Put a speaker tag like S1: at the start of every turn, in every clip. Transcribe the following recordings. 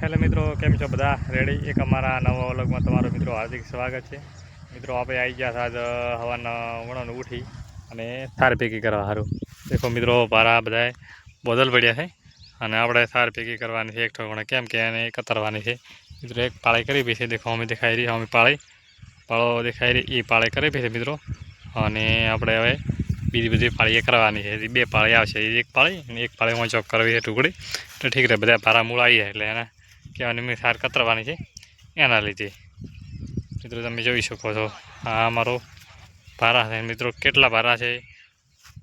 S1: Hello મિત્રો, કેમ છો બધા? રેડી એક અમારા નવા વ્લોગમાં તમારું મિત્રો હાર્દિક સ્વાગત છે. મિત્રો આપણે આવી ગયા સાજ હવાના વણોને ઉઠી અને સાર ભેગી કરવા સારું દેખો મિત્રો ભારા બધાએ બોદલ પડ્યા છે અને આપણે સાર ભેગી કરવાની છે, એક ઠોકણે. કેમ કે એને કતરવાની છે. મિત્રો, એક પાળી કરી પી છે. દેખો, અમે દેખાઈ રહી, અમે પાળી. પાળો દેખાઈ રહી એ પાળી કરી બી છે, મિત્રો. અને આપણે હવે બીજી બધી પાળીએ કરવાની છે. બે પાળી આવશે. એક પાળી અને એક પાળી વાંચો કરવી છે ટુકડી તો ઠીક રહે બધા ભારા મૂળ આવી એટલે એના કહેવાની મેં હાર કતરવાની છે, એના લીધે. મિત્રો, તમે જોઈ શકો છો, આ અમારો ભારા છે. મિત્રો, કેટલા ભારા છે?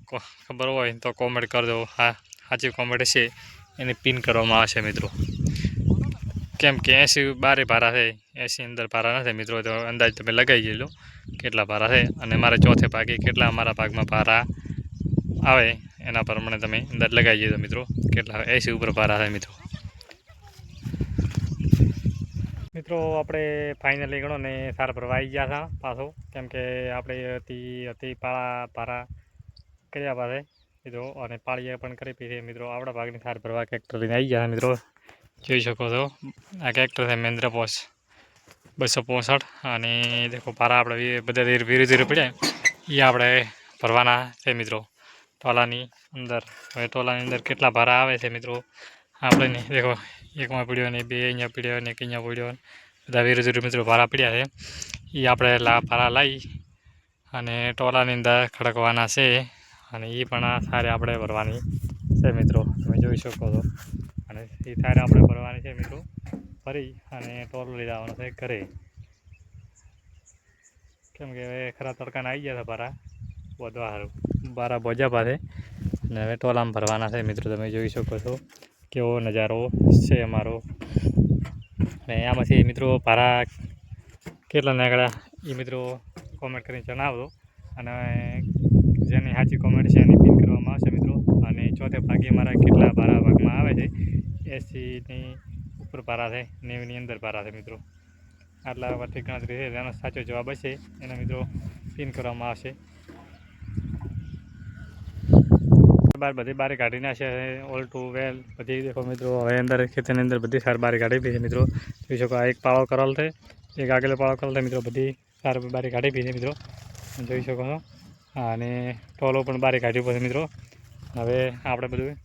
S1: કો- ખબર હોય તો કોમેન્ટ કરજો. હા, સાચી કોમેન્ટ છે. એને પિન કરવામાં આવશે, મિત્રો. કેમ કે એંસી બારે ભારા છે. એંસી અંદર ભારા નથી, મિત્રો. તો અંદાજ તમે લગાવી લો કેટલા ભારા છે અને મારે ચોથે ભાગે કેટલા અમારા ભાગમાં ભારા આવે, એના પ્રમાણે તમે અંદાજ લગાવી દીધો મિત્રો. કેટલા એંસી ઉપર ભારા છે, મિત્રો. મિત્રો, આપણે ફાઇનલી ગણો ને સાર ભરવા આવી ગયા હતા પાછો. કેમ કે આપણે હતી હતી પાળા, પારા કર્યા પાસે મિત્રો. અને પાળીએ પણ કરી પી છે, મિત્રો. આપણા ભાગની સાર ભરવા કેક્ટર લઈને આવી ગયા મિત્રો. જોઈ શકો છો. આ કેક્ટર છે મહેન્દ્ર પોસ, બસો પોસઠ. અને દેખો, પારા આપણે બધા ધીરે ધીરે ધીરે પડ્યા. એ આપણે ભરવાના છે, મિત્રો. ટોલાની અંદર. હવે ટોલાની અંદર કેટલા ભારા આવે છે, મિત્રો? આપણે ને દેખો એકમાં પીડ્યો ને બે અહીંયા પીડ્યો ને એક અહીંયા પીડ્યો બધા વિરુદ્ધ મિત્રો ભારા પીડ્યા છે. એ આપણે લા ભારા લાવી અને ટોલાની અંદર ખડકવાના છે અને એ પણ આ સારે આપણે ભરવાની છે મિત્રો. તમે જોઈ શકો છો. અને એ સારે આપણે ભરવાની છે મિત્રો. ફરી અને ટોલો લઈ જવાનો છે ઘરે. કેમ કે હવે ખરા તડકાને આવી ગયા છે ભારા. વધવા સારું બારા બોજા પાસે અને હવે ટોલામાં ભરવાના છે મિત્રો. તમે જોઈ શકો છો. કેવો નજારો છે અમારો? અને આમાંથી મિત્રો ભારા કેટલા નીકળ્યા? એ મિત્રો કોમેન્ટ કરીને જણાવજો. અને જેની સાચી કોમેન્ટ છે એની પિન કરવામાં આવશે મિત્રો. અને ચોથે ભાગે મારા કેટલા ભારા ભાગમાં આવે છે એસીની ઉપર ભારા છે, નેવીની અંદર ભારા છે મિત્રો. આટલા પરથી ગણતરી છે, તેનો સાચો જવાબ હશે. એના મિત્રો પિન કરવામાં આવશે. બાર બધી બારી કાઢી નાખશે ઓલ ટુ વેલ બધી દેખો મિત્રો, હવે અંદર ખેતરની અંદર બધી સાર બારી કાઢી પી છે મિત્રો. જોઈ શકો આ એક પાળો કરેલ છે. એક આગળ પાળો કરેલ છે મિત્રો, બધી સાર બારી કાઢી પી છે મિત્રો. જોઈ શકો છો. અને ટોલો પણ બારી કાઢ્યું પછી મિત્રો. હવે આપણે બધું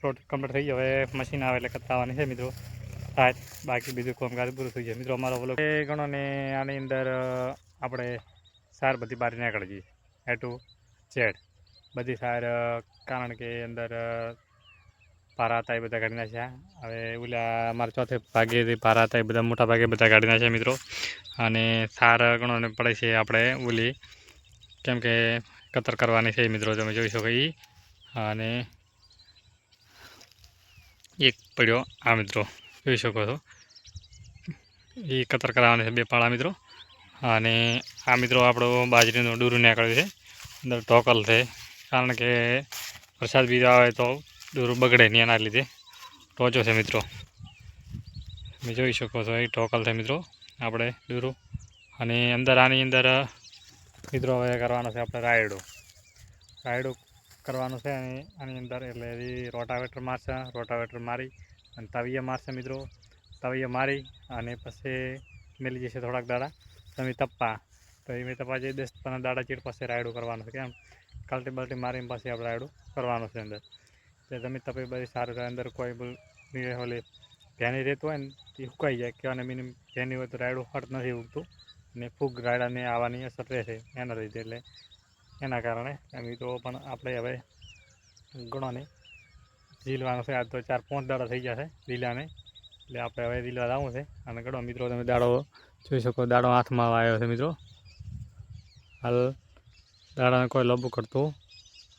S1: પ્રોટ કમ્પ્લીટ થઈ ગયો. હવે મશીન આવે એટલે કતાવવાની છે મિત્રો. સાહેબ બાકી બીજું કામકાજ પૂરું થઈ જાય. મિત્રો, અમારો બોલો એ ગણો ને આની અંદર આપણે સાર બધી બારી નીકળી જઈએ. ટુ ઝેડ બધી સાર કારણ કે અંદર પારા હતા એ બધા કાઢી નાખ્યા. હવે ઓલા મારા ચોથે ભાગે પારા હતા એ બધા, મોટા ભાગે બધા કાઢી નાખ્યા મિત્રો. અને સાર ગણો ને પડે છે આપણે ઓલી, કેમ કે કતર કરવાની છે મિત્રો, તમે જોઈ શકો એ અને એક પડ્યો આ મિત્રો, જોઈ શકો છો. એ કતર કરાવવાની છે બે પાળા મિત્રો. અને આ મિત્રો આપણો બાજરીનું ડૂરું નીકળ્યું છે. અંદર ઢોકલ છે. કારણ કે વરસાદ બીજો આવે તો દૂર બગડે નહીં એના લીધે. ટોચો છે મિત્રો. તમે જોઈ શકો છો, એ ટોકલ છે મિત્રો. આપણે ડૂરું અને અંદર આની અંદર, મિત્રો, હવે કરવાનો છે આપણે રાયડો. રાયડો કરવાનો છે અને આની અંદર એટલે એ રોટાવેટર મારશે, રોટાવેટર મારી અને તવીએ મારશે મિત્રો. તવીએ મારી અને પછી મેલી જશે થોડાક દાડા. તમે તપ્પા. તો એ મેં તપ્પા જે દસ પંદર દાડા ચીડ પાસે રાયડો કરવાનો છે, કેમ? કાલટી બાલટી મારીને પછી આપણે રાયડો કરવાનું છે અંદર. એટલે તમે તપી બધી સારું રહે, અંદર કોઈ બી ઓલી ભેની રહેતું હોય ને, એ સુકાઈ જાય. કહેવાને મિનિમમ ભેની હોય તો રાયડું હટ નથી ઉગતું. ને ફૂગ રાયડાને આવવાની અસર રહેશે એના લીધે એટલે એના કારણે એમ તો પણ આપણે હવે ગણોને ઝીલવાનું છે. આજ તો ચાર પાંચ દાડા થઈ ગયા છે લીલાને એટલે આપણે હવે લીલા લાવવું છે. અને ગણો મિત્રો તમે દાડો જોઈ શકો, દાડો હાથમાં આવ્યો છે મિત્રો. હાલ દાડાને કોઈ લંબુ કરતું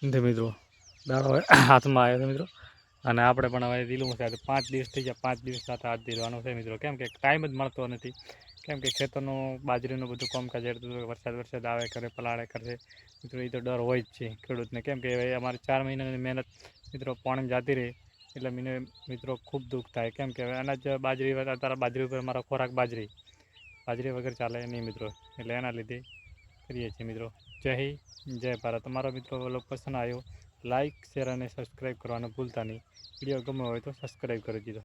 S1: નથી મિત્રો. દાડો હાથમાં આવ્યો છે મિત્રો. અને આપણે પણ હવે દીલું છે. પાંચ દિવસ થઈ ગયા. પાંચ દિવસ સાથે હાથ ધીરવાનો છે મિત્રો. કેમ કે ટાઈમ જ મળતો નથી. કેમ કે ખેતરનું, બાજરીનું બધું કામકાજ એટલું વરસાદ વરસાદ આવે કરે પલાળે કરે મિત્રો એ તો ડર હોય જ છે ખેડૂતને. કેમ કે અમારે ચાર મહિનાની મહેનત મિત્રો પાણી જાતી રહે એટલે મને મિત્રો ખૂબ દુઃખ થાય. કેમ કે હવે અનાજ બાજરી અત્યારે બાજરી ઉપર મારો ખોરાક બાજરી. બાજરી વગર ચાલે નહીં મિત્રો. એટલે એના લીધે કરીએ છીએ મિત્રો. જય હિન્દ, જય ભારત. તમારો મિત્રો વ્લોગ પસંદ આવ્યો લાઇક શેર અને સબસ્ક્રાઈબ કરવાનું ભૂલતા નહીં. વીડિયો ગમ્યો હોય તો સબસ્ક્રાઈબ કરી દીધો.